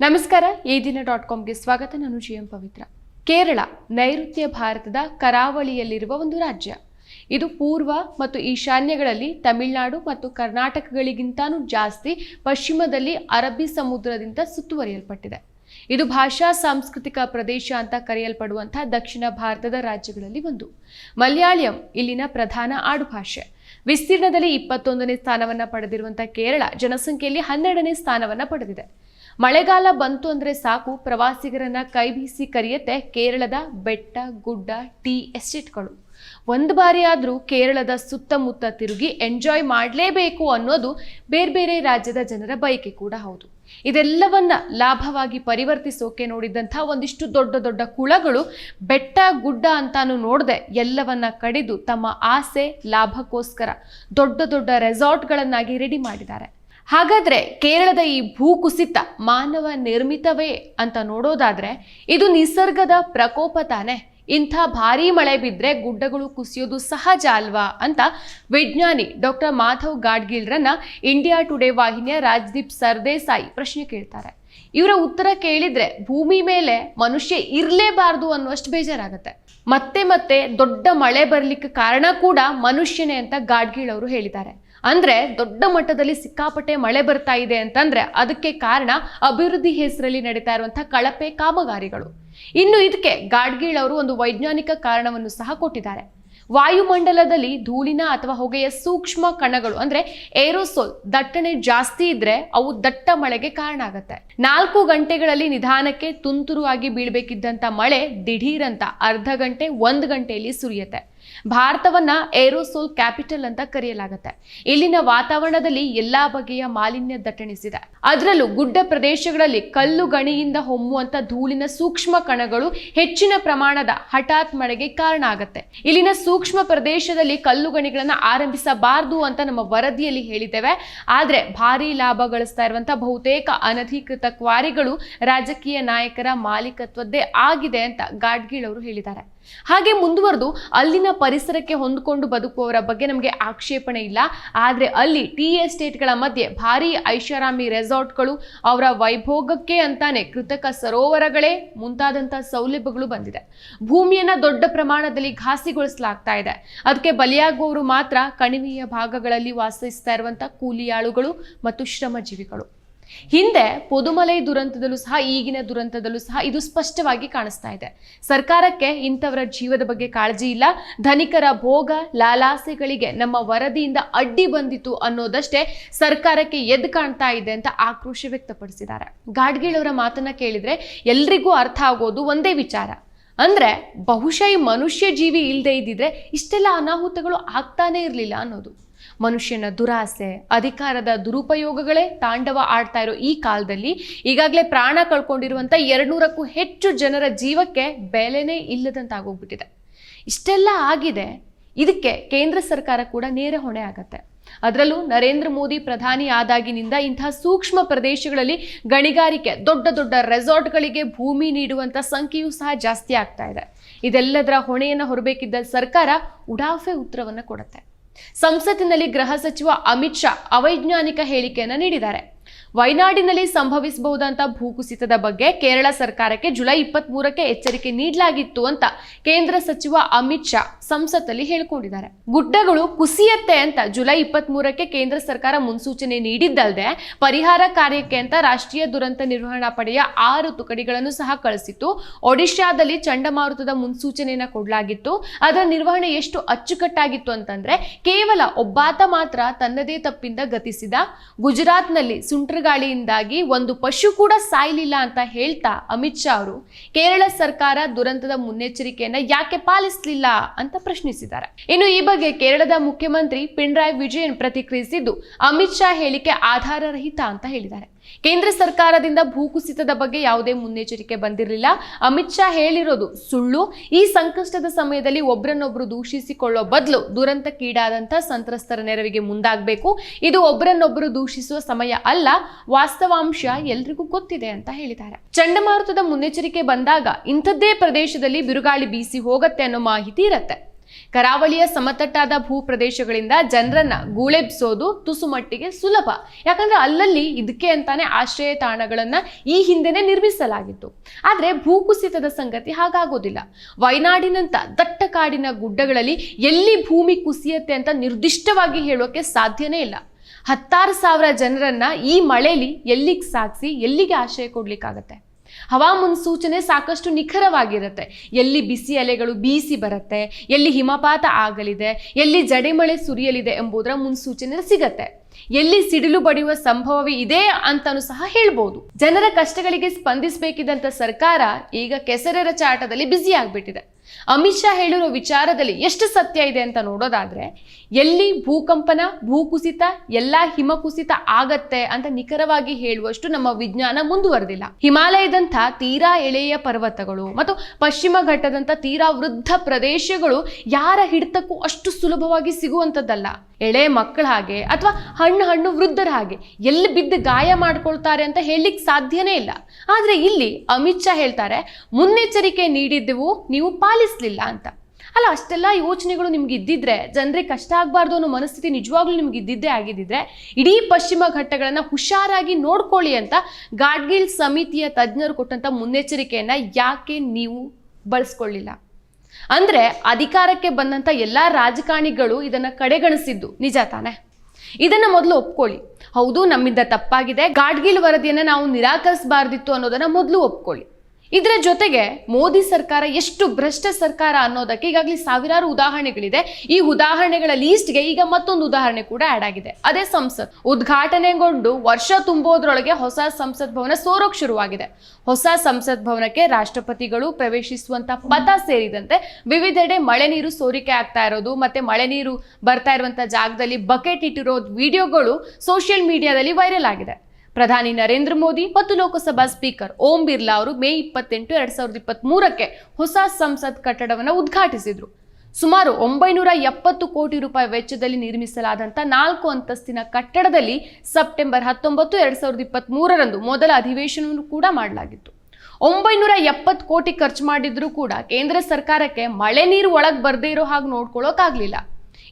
ನಮಸ್ಕಾರ, ಈ ದಿನ ಡಾಟ್ ಕಾಮ್ಗೆ ಸ್ವಾಗತ. ನಾನು ಜಿ ಎಂ ಪವಿತ್ರ. ಕೇರಳ, ನೈಋತ್ಯ ಭಾರತದ ಕರಾವಳಿಯಲ್ಲಿರುವ ಒಂದು ರಾಜ್ಯ. ಇದು ಪೂರ್ವ ಮತ್ತು ಈಶಾನ್ಯಗಳಲ್ಲಿ ತಮಿಳುನಾಡು ಮತ್ತು ಕರ್ನಾಟಕಗಳಿಗಿಂತಾನೂ ಜಾಸ್ತಿ ಪಶ್ಚಿಮದಲ್ಲಿ ಅರಬ್ಬಿ ಸಮುದ್ರದಿಂದ ಸುತ್ತುವರಿಯಲ್ಪಟ್ಟಿದೆ. ಇದು ಭಾಷಾ ಸಾಂಸ್ಕೃತಿಕ ಪ್ರದೇಶ ಅಂತ ಕರೆಯಲ್ಪಡುವಂತಹ ದಕ್ಷಿಣ ಭಾರತದ ರಾಜ್ಯಗಳಲ್ಲಿ ಒಂದು. ಮಲಯಾಳಂ ಇಲ್ಲಿನ ಪ್ರಧಾನ ಆಡುಭಾಷೆ. ವಿಸ್ತೀರ್ಣದಲ್ಲಿ ಇಪ್ಪತ್ತೊಂದನೇ ಸ್ಥಾನವನ್ನ ಪಡೆದಿರುವಂತಹ ಕೇರಳ ಜನಸಂಖ್ಯೆಯಲ್ಲಿ ಹನ್ನೆರಡನೇ ಸ್ಥಾನವನ್ನ ಪಡೆದಿದೆ. ಮಳೆಗಾಲ ಬಂತು ಅಂದ್ರೆ ಸಾಕು. ಪ್ರವಾಸಿಗರನ್ನ ಕೈಬೀಸಿ ಕರೆಯುತ್ತೆ ಕೇರಳದ ಬೆಟ್ಟ, ಗುಡ್ಡ, ಟೀ ಎಸ್ಟೇಟ್ಗಳು. ಒಂದು ಬಾರಿ ಆದರೂ ಕೇರಳದ ಸುತ್ತಮುತ್ತ ತಿರುಗಿ ಎಂಜಾಯ್ ಮಾಡಲೇಬೇಕು ಅನ್ನೋದು ಬೇರೆ ಬೇರೆ ರಾಜ್ಯದ ಜನರ ಬಯಕೆ ಕೂಡ ಹೌದು. ಇದೆಲ್ಲವನ್ನ ಲಾಭವಾಗಿ ಪರಿವರ್ತಿಸೋಕೆ ನೋಡಿದಂಥ ಒಂದಿಷ್ಟು ದೊಡ್ಡ ದೊಡ್ಡ ಕುಳಗಳು ಬೆಟ್ಟ, ಗುಡ್ಡ ಅಂತಾನು ನೋಡದೆ ಎಲ್ಲವನ್ನ ಕಡಿದು ತಮ್ಮ ಆಸೆ, ಲಾಭಕ್ಕೋಸ್ಕರ ದೊಡ್ಡ ದೊಡ್ಡ ರೆಸಾರ್ಟ್ಗಳನ್ನಾಗಿ ರೆಡಿ ಮಾಡಿದ್ದಾರೆ. ಹಾಗಾದ್ರೆ ಕೇರಳದ ಈ ಭೂಕುಸಿತ ಮಾನವ ನಿರ್ಮಿತವೇ ಅಂತ ನೋಡೋದಾದ್ರೆ ಇದು ನಿಸರ್ಗದ ಪ್ರಕೋಪ ತಾನೆ. ಇಂಥ ಭಾರೀ ಮಳೆ ಬಿದ್ದರೆ ಗುಡ್ಡಗಳು ಕುಸಿಯೋದು ಸಹಜ ಅಲ್ವಾ ಅಂತ ವಿಜ್ಞಾನಿ ಡಾಕ್ಟರ್ ಮಾಧವ್ ಗಾಡ್ಗಿಲ್ರನ್ನ ಇಂಡಿಯಾ ಟುಡೇ ವಾಹಿನಿಯ ರಾಜದೀಪ್ ಸರ್ದೇಸಾಯಿ ಪ್ರಶ್ನೆ ಕೇಳ್ತಾರೆ. ಇವರ ಉತ್ತರ ಕೇಳಿದ್ರೆ ಭೂಮಿ ಮೇಲೆ ಮನುಷ್ಯ ಇರಲೇಬಾರ್ದು ಅನ್ನುವಷ್ಟು ಬೇಜಾರಾಗುತ್ತೆ. ಮತ್ತೆ ಮತ್ತೆ ದೊಡ್ಡ ಮಳೆ ಬರಲಿಕ್ಕೆ ಕಾರಣ ಕೂಡ ಮನುಷ್ಯನೇ ಅಂತ ಗಾಡ್ಗೀಳ್ ಅವರು ಹೇಳಿದ್ದಾರೆ. ಅಂದ್ರೆ ದೊಡ್ಡ ಮಟ್ಟದಲ್ಲಿ ಸಿಕ್ಕಾಪಟ್ಟೆ ಮಳೆ ಬರ್ತಾ ಇದೆ ಅಂತಂದ್ರೆ ಅದಕ್ಕೆ ಕಾರಣ ಅಭಿವೃದ್ಧಿ ಹೆಸರಲ್ಲಿ ನಡೀತಾ ಇರುವಂತಹ ಕಳಪೆ ಕಾಮಗಾರಿಗಳು. ಇನ್ನು ಇದಕ್ಕೆ ಗಾಡ್ಗೀಳ್ ಅವರು ಒಂದು ವೈಜ್ಞಾನಿಕ ಕಾರಣವನ್ನು ಸಹ ಕೊಟ್ಟಿದ್ದಾರೆ. ವಾಯುಮಂಡಲದಲ್ಲಿ ಧೂಳಿನ ಅಥವಾ ಹೊಗೆಯ ಸೂಕ್ಷ್ಮ ಕಣಗಳು ಅಂದ್ರೆ ಏರೋಸೋಲ್ ದಟ್ಟಣೆ ಜಾಸ್ತಿ ಇದ್ರೆ ಅವು ದಟ್ಟ ಮಳೆಗೆ ಕಾರಣ ಆಗುತ್ತೆ. ನಾಲ್ಕು ಗಂಟೆಗಳಲ್ಲಿ ನಿಧಾನಕ್ಕೆ ತುಂತುರು ಆಗಿ ಬೀಳ್ಬೇಕಿದ್ದಂತ ಮಳೆ ದಿಢೀರಂತ ಅರ್ಧ ಗಂಟೆ, ಒಂದು ಗಂಟೆಯಲ್ಲಿ ಸುರಿಯುತ್ತೆ. ಭಾರತವನ್ನ ಏರೋಸೋಲ್ ಕ್ಯಾಪಿಟಲ್ ಅಂತ ಕರೆಯಲಾಗುತ್ತೆ. ಇಲ್ಲಿನ ವಾತಾವರಣದಲ್ಲಿ ಎಲ್ಲಾ ಬಗೆಯ ಮಾಲಿನ್ಯ ದಟ್ಟಣಿಸಿದೆ. ಅದರಲ್ಲೂ ಗುಡ್ಡ ಪ್ರದೇಶಗಳಲ್ಲಿ ಕಲ್ಲು ಗಣಿಯಿಂದ ಹೊಮ್ಮುವಂತ ಧೂಳಿನ ಸೂಕ್ಷ್ಮ ಕಣಗಳು ಹೆಚ್ಚಿನ ಪ್ರಮಾಣದ ಹಠಾತ್ ಮಳೆಗೆ ಕಾರಣ ಆಗುತ್ತೆ. ಇಲ್ಲಿನ ಸೂಕ್ಷ್ಮ ಪ್ರದೇಶದಲ್ಲಿ ಕಲ್ಲು ಗಣಿಗಳನ್ನ ಆರಂಭಿಸಬಾರದು ಅಂತ ನಮ್ಮ ವರದಿಯಲ್ಲಿ ಹೇಳಿದ್ದೇವೆ. ಆದ್ರೆ ಭಾರಿ ಲಾಭ ಗಳಿಸ್ತಾ ಇರುವಂತಹ ಬಹುತೇಕ ಅನಧಿಕೃತ ಕ್ವಾರಿಗಳು ರಾಜಕೀಯ ನಾಯಕರ ಮಾಲೀಕತ್ವದ್ದೇ ಆಗಿದೆ ಅಂತ ಗಾಡ್ಗೀಳ್ ಅವರು ಹೇಳಿದ್ದಾರೆ. ಹಾಗೆ ಮುಂದುವರೆದು ಅಲ್ಲಿನ ಪರಿಸರಕ್ಕೆ ಹೊಂದಿಕೊಂಡು ಬದುಕುವವರ ಬಗ್ಗೆ ನಮಗೆ ಆಕ್ಷೇಪಣೆ ಇಲ್ಲ. ಆದರೆ ಅಲ್ಲಿ ಟಿ ಎಸ್ಟೇಟ್ಗಳ ಮಧ್ಯೆ ಭಾರಿ ಐಷಾರಾಮಿ ರೆಸಾರ್ಟ್ಗಳು ಅವರ ವೈಭೋಗಕ್ಕೆ ಅಂತಾನೆ ಕೃತಕ ಸರೋವರಗಳೇ ಮುಂತಾದಂಥ ಸೌಲಭ್ಯಗಳು ಬಂದಿದೆ. ಭೂಮಿಯನ್ನ ದೊಡ್ಡ ಪ್ರಮಾಣದಲ್ಲಿ ಘಾಸಿಗೊಳಿಸಲಾಗ್ತಾ ಇದೆ. ಅದಕ್ಕೆ ಬಲಿಯಾಗುವವರು ಮಾತ್ರ ಕಣಿವೆಯ ಭಾಗಗಳಲ್ಲಿ ವಾಸಿಸ್ತಾ ಇರುವಂಥ ಕೂಲಿಯಾಳುಗಳು ಮತ್ತು ಶ್ರಮಜೀವಿಗಳು. ಹಿಂದೆ ಪೊದುಮಲೈ ದುರಂತದಲ್ಲೂ ಸಹ, ಈಗಿನ ದುರಂತದಲ್ಲೂ ಸಹ ಇದು ಸ್ಪಷ್ಟವಾಗಿ ಕಾಣಿಸ್ತಾ ಇದೆ. ಸರ್ಕಾರಕ್ಕೆ ಇಂಥವರ ಜೀವದ ಬಗ್ಗೆ ಕಾಳಜಿ ಇಲ್ಲ. ಧನಿಕರ ಭೋಗ, ಲಾಲಾಸೆಗಳಿಗೆ ನಮ್ಮ ವರದಿಯಿಂದ ಅಡ್ಡಿ ಬಂದಿತು ಅನ್ನೋದಷ್ಟೇ ಸರ್ಕಾರಕ್ಕೆ ಎದ್ದು ಕಾಣ್ತಾ ಇದೆ ಅಂತ ಆಕ್ರೋಶ ವ್ಯಕ್ತಪಡಿಸಿದ್ದಾರೆ. ಗಾಡ್ಗೀಳವರ ಮಾತನ್ನ ಕೇಳಿದ್ರೆ ಎಲ್ರಿಗೂ ಅರ್ಥ ಆಗೋದು ಒಂದೇ ವಿಚಾರ. ಅಂದ್ರೆ ಬಹುಶಃ ಮನುಷ್ಯ ಜೀವಿ ಇಲ್ಲದೆ ಇದ್ದಿದ್ರೆ ಇಷ್ಟೆಲ್ಲ ಅನಾಹುತಗಳು ಆಗ್ತಾನೇ ಇರಲಿಲ್ಲ ಅನ್ನೋದು. ಮನುಷ್ಯನ ದುರಾಸೆ, ಅಧಿಕಾರದ ದುರುಪಯೋಗಗಳೇ ತಾಂಡವ ಆಡ್ತಾ ಇರೋ ಈ ಕಾಲದಲ್ಲಿ ಈಗಾಗಲೇ ಪ್ರಾಣ ಕಳ್ಕೊಂಡಿರುವಂಥ ಎರಡ್ನೂರಕ್ಕೂ ಹೆಚ್ಚು ಜನರ ಜೀವಕ್ಕೆ ಬೆಲೆನೇ ಇಲ್ಲದಂತಾಗೋಗ್ಬಿಟ್ಟಿದೆ. ಇಷ್ಟೆಲ್ಲ ಆಗಿದೆ, ಇದಕ್ಕೆ ಕೇಂದ್ರ ಸರ್ಕಾರ ಕೂಡ ನೇರ ಹೊಣೆ ಆಗತ್ತೆ. ಅದರಲ್ಲೂ ನರೇಂದ್ರ ಮೋದಿ ಪ್ರಧಾನಿ ಆದಾಗಿನಿಂದ ಇಂತಹ ಸೂಕ್ಷ್ಮ ಪ್ರದೇಶಗಳಲ್ಲಿ ಗಣಿಗಾರಿಕೆ, ದೊಡ್ಡ ದೊಡ್ಡ ರೆಸಾರ್ಟ್ಗಳಿಗೆ ಭೂಮಿ ನೀಡುವಂಥ ಸಂಖ್ಯೆಯೂ ಸಹ ಜಾಸ್ತಿ ಆಗ್ತಾ ಇದೆ. ಇದೆಲ್ಲದರ ಹೊಣೆಯನ್ನು ಹೊರಬೇಕಿದ್ದ ಸರ್ಕಾರ ಉಡಾಫೆ ಉತ್ತರವನ್ನು ಕೊಡುತ್ತೆ. ಸಂಸತ್ತಿನಲ್ಲಿ ಗೃಹ ಸಚಿವ ಅಮಿತ್ ಶಾ ಅವೈಜ್ಞಾನಿಕ ಹೇಳಿಕೆಯನ್ನು ನೀಡಿದ್ದಾರೆ. ವಯನಾಡಿನಲ್ಲಿ ಸಂಭವಿಸಬಹುದಂತ ಭೂಕುಸಿತದ ಬಗ್ಗೆ ಕೇರಳ ಸರ್ಕಾರಕ್ಕೆ ಜುಲೈ ಇಪ್ಪತ್ತ್ ಮೂರಕ್ಕೆ ಎಚ್ಚರಿಕೆ ನೀಡಲಾಗಿತ್ತು ಅಂತ ಕೇಂದ್ರ ಸಚಿವ ಅಮಿತ್ ಶಾ ಸಂಸತ್ತಲ್ಲಿ ಹೇಳಿಕೊಂಡಿದ್ದಾರೆ. ಗುಡ್ಡಗಳು ಕುಸಿಯತ್ತೆ ಅಂತ ಜುಲೈ ಇಪ್ಪತ್ತ್ ಮೂರಕ್ಕೆ ಕೇಂದ್ರ ಸರ್ಕಾರ ಮುನ್ಸೂಚನೆ ನೀಡಿದ್ದಲ್ಲದೆ ಪರಿಹಾರ ಕಾರ್ಯಕ್ಕೆ ಅಂತ ರಾಷ್ಟ್ರೀಯ ದುರಂತ ನಿರ್ವಹಣಾ ಪಡೆಯ ಆರು ತುಕಡಿಗಳನ್ನು ಸಹ ಕಳಿಸಿತ್ತು. ಒಡಿಶಾದಲ್ಲಿ ಚಂಡಮಾರುತದ ಮುನ್ಸೂಚನೆಯನ್ನು ಕೊಡಲಾಗಿತ್ತು. ಅದರ ನಿರ್ವಹಣೆ ಎಷ್ಟು ಅಚ್ಚುಕಟ್ಟಾಗಿತ್ತು ಅಂತಂದ್ರೆ ಕೇವಲ ಒಬ್ಬಾತ ಮಾತ್ರ ತನ್ನದೇ ತಪ್ಪಿಂದ ಗತಿಸಿದ. ಗುಜರಾತ್ನಲ್ಲಿ ಸುಂಟ್ರಗಾಳಿಯಿಂದಾಗಿ ಒಂದು ಪಶು ಕೂಡ ಸಾಯ್ಲಿಲ್ಲ ಅಂತ ಹೇಳ್ತಾ ಅಮಿತ್ ಶಾ ಅವರು. ಕೇರಳ ಸರ್ಕಾರ ದುರಂತದ ಮುನ್ನೆಚ್ಚರಿಕೆಯನ್ನ ಯಾಕೆ ಪಾಲಿಸಲಿಲ್ಲ ಅಂತ ಪ್ರಶ್ನಿಸಿದ್ದಾರೆ. ಇನ್ನು ಈ ಬಗ್ಗೆ ಕೇರಳದ ಮುಖ್ಯಮಂತ್ರಿ ಪಿಣರಾಯ್ ವಿಜಯನ್ ಪ್ರತಿಕ್ರಿಯಿಸಿದ್ದು ಅಮಿತ್ ಶಾ ಹೇಳಿಕೆ ಆಧಾರರಹಿತ ಅಂತ ಹೇಳಿದ್ದಾರೆ. ಕೇಂದ್ರ ಸರ್ಕಾರದಿಂದ ಭೂಕುಸಿತದ ಬಗ್ಗೆ ಯಾವುದೇ ಮುನ್ನೆಚ್ಚರಿಕೆ ಬಂದಿರಲಿಲ್ಲ. ಅಮಿತ್ ಶಾ ಹೇಳಿರೋದು ಸುಳ್ಳು. ಈ ಸಂಕಷ್ಟದ ಸಮಯದಲ್ಲಿ ಒಬ್ಬರನ್ನೊಬ್ಬರು ದೂಷಿಸಿಕೊಳ್ಳೋ ಬದಲು ದುರಂತಕ್ಕೀಡಾದಂಥ ಸಂತ್ರಸ್ತರ ನೆರವಿಗೆ ಮುಂದಾಗಬೇಕು. ಇದು ಒಬ್ಬರನ್ನೊಬ್ಬರು ದೂಷಿಸುವ ಸಮಯ ಅಲ್ಲ, ವಾಸ್ತವಾಂಶ ಎಲ್ರಿಗೂ ಗೊತ್ತಿದೆ ಅಂತ ಹೇಳಿದ್ದಾರೆ. ಚಂಡಮಾರುತದ ಮುನ್ನೆಚ್ಚರಿಕೆ ಬಂದಾಗ ಇಂಥದ್ದೇ ಪ್ರದೇಶದಲ್ಲಿ ಬಿರುಗಾಳಿ ಬೀಸಿ ಹೋಗತ್ತೆ ಅನ್ನೋ ಮಾಹಿತಿ ಇರತ್ತೆ. ಕರಾವಳಿಯ ಸಮತಟ್ಟಾದ ಭೂ ಪ್ರದೇಶಗಳಿಂದ ಜನರನ್ನ ಗೂಳೆಬ್ಸೋದು ತುಸು ಮಟ್ಟಿಗೆ ಸುಲಭ. ಯಾಕಂದ್ರೆ ಅಲ್ಲಲ್ಲಿ ಇದಕ್ಕೆ ಅಂತಾನೆ ಆಶ್ರಯ ತಾಣಗಳನ್ನ ಈ ಹಿಂದೆನೆ ನಿರ್ಮಿಸಲಾಗಿತ್ತು. ಆದ್ರೆ ಭೂಕುಸಿತದ ಸಂಗತಿ ಹಾಗಾಗೋದಿಲ್ಲ. ವಯನಾಡಿನಂತ ದಟ್ಟ ಕಾಡಿನ ಗುಡ್ಡಗಳಲ್ಲಿ ಎಲ್ಲಿ ಭೂಮಿ ಕುಸಿಯತ್ತೆ ಅಂತ ನಿರ್ದಿಷ್ಟವಾಗಿ ಹೇಳೋಕೆ ಸಾಧ್ಯನೇ ಇಲ್ಲ. ಹತ್ತಾರು ಸಾವಿರ ಜನರನ್ನ ಈ ಮಳೆಲಿ ಎಲ್ಲಿಗೆ ಸಾಗಿಸಿ, ಎಲ್ಲಿಗೆ ಆಶ್ರಯ ಕೊಡ್ಲಿಕ್ಕಾಗತ್ತೆ? ಹವಾ ಮುನ್ಸೂಚನೆ ಸಾಕಷ್ಟು ನಿಖರವಾಗಿರುತ್ತೆ. ಎಲ್ಲಿ ಬಿಸಿ ಅಲೆಗಳು ಬೀಸಿ ಬರುತ್ತೆ, ಎಲ್ಲಿ ಹಿಮಪಾತ ಆಗಲಿದೆ, ಎಲ್ಲಿ ಜಡೆಮಳೆ ಸುರಿಯಲಿದೆ ಎಂಬುದರ ಮುನ್ಸೂಚನೆ ಸಿಗತ್ತೆ. ಎಲ್ಲಿ ಸಿಡಿಲು ಬಡಿಯುವ ಸಂಭವವೇ ಇದೆ ಅಂತಾನು ಸಹ ಹೇಳ್ಬೋದು. ಜನರ ಕಷ್ಟಗಳಿಗೆ ಸ್ಪಂದಿಸಬೇಕಿದ್ದಂತ ಸರ್ಕಾರ ಈಗ ಕೆಸರರ ಚಾಟದಲ್ಲಿ ಬ್ಯುಸಿ ಆಗ್ಬಿಟ್ಟಿದೆ. ಅಮಿತ್ ಶಾ ಹೇಳಿರೋ ವಿಚಾರದಲ್ಲಿ ಎಷ್ಟು ಸತ್ಯ ಇದೆ ಅಂತ ನೋಡೋದಾದ್ರೆ, ಎಲ್ಲಿ ಭೂಕಂಪನ, ಭೂಕುಸಿತ, ಎಲ್ಲ ಹಿಮಕುಸಿತ ಆಗತ್ತೆ ಅಂತ ನಿಖರವಾಗಿ ಹೇಳುವಷ್ಟು ನಮ್ಮ ವಿಜ್ಞಾನ ಮುಂದುವರೆದಿಲ್ಲ. ಹಿಮಾಲಯದಂಥ ತೀರಾ ಎಳೆಯ ಪರ್ವತಗಳು ಮತ್ತು ಪಶ್ಚಿಮ ಘಟ್ಟದಂಥ ತೀರಾ ವೃದ್ಧ ಪ್ರದೇಶಗಳು ಯಾರ ಹಿಡಿತಕ್ಕೂ ಅಷ್ಟು ಸುಲಭವಾಗಿ ಸಿಗುವಂಥದ್ದಲ್ಲ. ಎಳೆ ಮಕ್ಕಳ ಹಾಗೆ ಅಥವಾ ಹಣ್ಣು ಹಣ್ಣು ವೃದ್ಧರ ಹಾಗೆ ಎಲ್ಲಿ ಬಿದ್ದು ಗಾಯ ಮಾಡ್ಕೊಳ್ತಾರೆ ಅಂತ ಹೇಳಲಿಕ್ಕೆ ಸಾಧ್ಯನೇ ಇಲ್ಲ. ಆದರೆ ಇಲ್ಲಿ ಅಮಿತ್ ಶಾ ಹೇಳ್ತಾರೆ, ಮುನ್ನೆಚ್ಚರಿಕೆ ನೀಡಿದ್ದೆವು ನೀವು ಪಾಲಿಸ್ಲಿಲ್ಲ ಅಂತ. ಅಲ್ಲ, ಅಷ್ಟೆಲ್ಲ ಯೋಚನೆಗಳು ನಿಮ್ಗೆ ಇದ್ದಿದ್ರೆ, ಜನರಿಗೆ ಕಷ್ಟ ಆಗಬಾರ್ದು ಅನ್ನೋ ಮನಸ್ಥಿತಿ ನಿಜವಾಗ್ಲೂ ನಿಮ್ಗೆ ಇದ್ದಿದ್ದೇ ಆಗಿದ್ದಿದ್ರೆ, ಇಡೀ ಪಶ್ಚಿಮ ಘಟ್ಟಗಳನ್ನ ಹುಷಾರಾಗಿ ನೋಡ್ಕೊಳ್ಳಿ ಅಂತ ಗಾಡ್ಗಿಲ್ ಸಮಿತಿಯ ತಜ್ಞರು ಕೊಟ್ಟಂತ ಮುನ್ನೆಚ್ಚರಿಕೆಯನ್ನ ಯಾಕೆ ನೀವು ಬಳಸ್ಕೊಳ್ಳಿಲ್ಲ? ಅಂದ್ರೆ ಅಧಿಕಾರಕ್ಕೆ ಬಂದಂತ ಎಲ್ಲಾ ರಾಜಕಾರಣಿಗಳು ಇದನ್ನ ಕಡೆಗಣಿಸಿದ್ದು, ನಿಜ ತಾನೆ? ಇದನ್ನ ಮೊದಲು ಒಪ್ಕೊಳ್ಳಿ. ಹೌದು, ನಮ್ಮಿಂದ ತಪ್ಪಾಗಿದೆ. ಗಾಡ್ಗಿಲ್ ವರದಿಯನ್ನ ನಾವು ನಿರಾಕರಿಸಬಾರ್ದಿತ್ತು ಅನ್ನೋದನ್ನ ಮೊದಲು ಒಪ್ಕೊಳ್ಳಿ. ಇದರ ಜೊತೆಗೆ ಮೋದಿ ಸರ್ಕಾರ ಎಷ್ಟು ಭ್ರಷ್ಟ ಸರ್ಕಾರ ಅನ್ನೋದಕ್ಕೆ ಈಗಾಗಲೇ ಸಾವಿರಾರು ಉದಾಹರಣೆಗಳಿದೆ. ಈ ಉದಾಹರಣೆಗಳ ಲೀಸ್ಟ್ಗೆ ಈಗ ಮತ್ತೊಂದು ಉದಾಹರಣೆ ಕೂಡ ಆಡ್ ಆಗಿದೆ. ಅದೇ ಸಂಸತ್ ಉದ್ಘಾಟನೆಗೊಂಡು ವರ್ಷ ತುಂಬೋದ್ರೊಳಗೆ ಹೊಸ ಸಂಸತ್ ಭವನ ಸೋರೋಕ್ ಶುರುವಾಗಿದೆ. ಹೊಸ ಸಂಸತ್ ಭವನಕ್ಕೆ ರಾಷ್ಟ್ರಪತಿಗಳು ಪ್ರವೇಶಿಸುವಂತ ಪಥ ಸೇರಿದಂತೆ ವಿವಿಧೆಡೆ ಮಳೆ ನೀರು ಸೋರಿಕೆ ಆಗ್ತಾ ಇರೋದು ಮತ್ತೆ ಮಳೆ ನೀರು ಬರ್ತಾ ಇರುವಂತ ಜಾಗದಲ್ಲಿ ಬಕೆಟ್ ಇಟ್ಟಿರೋ ವಿಡಿಯೋಗಳು ಸೋಷಿಯಲ್ ಮೀಡಿಯಾದಲ್ಲಿ ವೈರಲ್ ಆಗಿದೆ. ಪ್ರಧಾನಿ ನರೇಂದ್ರ ಮೋದಿ ಮತ್ತು ಲೋಕಸಭಾ ಸ್ಪೀಕರ್ ಓಂ ಬಿರ್ಲಾ ಅವರು ಮೇ ಇಪ್ಪತ್ತೆಂಟು ಎರಡ್ ಸಾವಿರದ ಇಪ್ಪತ್ತ್ ಮೂರಕ್ಕೆ ಹೊಸ ಸಂಸತ್ ಕಟ್ಟಡವನ್ನು ಉದ್ಘಾಟಿಸಿದ್ರು. ಸುಮಾರು ಒಂಬೈನೂರ ಎಪ್ಪತ್ತು ಕೋಟಿ ರೂಪಾಯಿ ವೆಚ್ಚದಲ್ಲಿ ನಿರ್ಮಿಸಲಾದಂಥ ನಾಲ್ಕು ಅಂತಸ್ತಿನ ಕಟ್ಟಡದಲ್ಲಿ ಸೆಪ್ಟೆಂಬರ್ ಹತ್ತೊಂಬತ್ತು ಎರಡ್ ಸಾವಿರದ ಇಪ್ಪತ್ತ್ ಮೂರರಂದು ಮೊದಲ ಅಧಿವೇಶನವನ್ನು ಕೂಡ ಮಾಡಲಾಗಿತ್ತು. ಒಂಬೈನೂರ ಎಪ್ಪತ್ತು ಕೋಟಿ ಖರ್ಚು ಮಾಡಿದ್ರೂ ಕೂಡ ಕೇಂದ್ರ ಸರ್ಕಾರಕ್ಕೆ ಮಳೆ ನೀರು ಒಳಗೆ ಬರದೇ ಇರೋ ಹಾಗೆ ನೋಡ್ಕೊಳ್ಳೋಕ್ಕಾಗ್ಲಿಲ್ಲ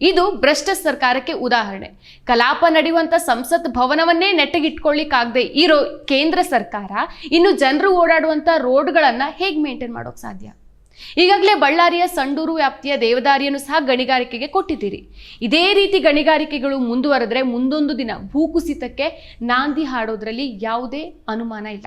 ಇದು ಭ್ರಷ್ಟ ಸರ್ಕಾರಕ್ಕೆ ಉದಾಹರಣೆ. ಕಲಾಪ ನಡೆಯುವಂತ ಸಂಸತ್ ಭವನವನ್ನೇ ನೆಟ್ಟಗಿಟ್ಕೊಳ್ಳಿಕ್ಕಾಗದೆ ಇರೋ ಕೇಂದ್ರ ಸರ್ಕಾರ ಇನ್ನು ಜನರು ಓಡಾಡುವಂತ ರೋಡ್ಗಳನ್ನು ಹೇಗೆ ಮೇಂಟೈನ್ ಮಾಡೋಕೆ ಸಾಧ್ಯ? ಈಗಾಗಲೇ ಬಳ್ಳಾರಿಯ ಸಂಡೂರು ವ್ಯಾಪ್ತಿಯ ದೇವದಾರಿಯನ್ನು ಸಹ ಗಣಿಗಾರಿಕೆಗೆ ಕೊಟ್ಟಿದ್ದೀರಿ. ಇದೇ ರೀತಿ ಗಣಿಗಾರಿಕೆಗಳು ಮುಂದುವರೆದ್ರೆ ಮುಂದೊಂದು ದಿನ ಭೂಕುಸಿತಕ್ಕೆ ನಾಂದಿ ಹಾಡೋದ್ರಲ್ಲಿ ಯಾವುದೇ ಅನುಮಾನ ಇಲ್ಲ.